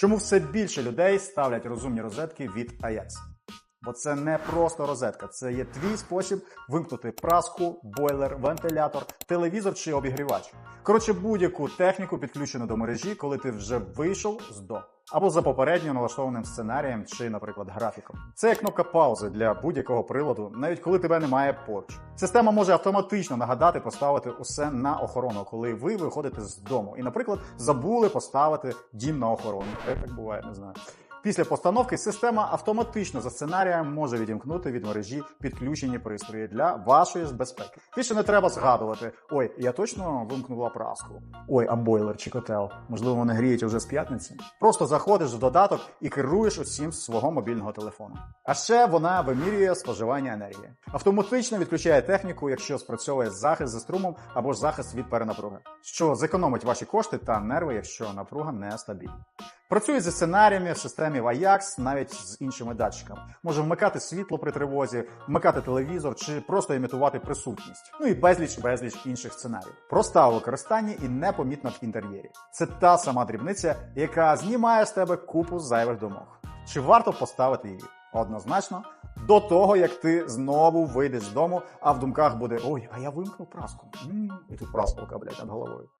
Чому все більше людей ставлять розумні розетки від AEX? Бо це не просто розетка, це є твій спосіб вимкнути праску, бойлер, вентилятор, телевізор чи обігрівач. Коротше, будь-яку техніку підключену до мережі, коли ти вже вийшов з дому. Або за попередньо налаштованим сценарієм чи, наприклад, графіком. Це як кнопка паузи для будь-якого приладу, навіть коли тебе немає поруч. Система може автоматично нагадати поставити усе на охорону, коли ви виходите з дому. І, наприклад, забули поставити дім на охорону. Е, Так буває, не знаю. Після постановки система автоматично за сценарієм може відімкнути від мережі підключені пристрої для вашої безпеки. Більше не треба згадувати: ой, я точно вимкнула праску. Ой, а бойлер чи котел. Можливо, вони гріють уже з п'ятниці. Просто заходиш в додаток і керуєш усім свого мобільного телефону. А ще вона вимірює споживання енергії. Автоматично відключає техніку, якщо спрацьовує захист за струмом або ж захист від перенапруги, що зекономить ваші кошти та нерви, якщо напруга не стабільна. Працює зі сценаріями в системі Vajax, навіть з іншими датчиками. Може вмикати світло при тривозі, вмикати телевізор чи просто імітувати присутність. Ну і безліч безліч інших сценаріїв. Проста у використанні і непомітна в інтер'єрі. Це та сама дрібниця, яка знімає з тебе купу зайвих думок. Чи варто поставити її? Однозначно, до того як ти знову вийдеш з дому, а в думках буде ой, а я вимкнув праску. і тут праска, блядь, над головою.